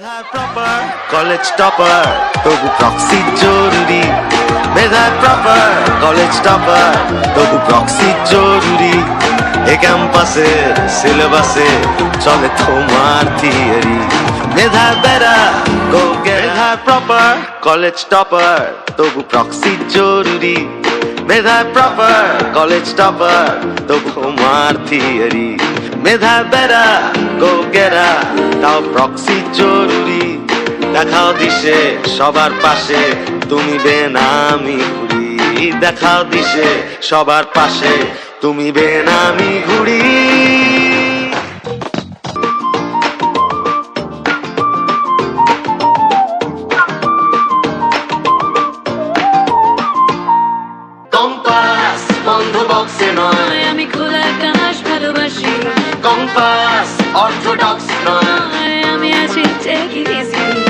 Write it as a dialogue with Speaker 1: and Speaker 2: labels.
Speaker 1: মেধায় proper college topper তবু proxy জরুরি। মেধায় প্রপার কলেজ টপার তবু প্রক্সি জরুরি। এ ক্যাম্পাসে সিলেবাসে চলে তোমার থিওরি মেধায় বেড়া গো মেধায় প্রপার কলেজ টপার তবু প্রক্সি জরুরি। মেধায় প্রপার কলেজ টপার তবু তোমার থিওরি মেধায় বেড়া গো গেরা তাও প্রক্সি জরুরি। দেখাও দিশে সবার পাশে। তুমি বেনামি ঘুরি। দেখাও দিশে সবার পাশে। তুমি বেনামি ঘুরি। কম্পাস বন্ধ বক্সে নয়।
Speaker 2: আমি খোলা আকাশ ভালোবাসি।
Speaker 1: কম্পাস অর্থোডক্স নয়। should take it easy.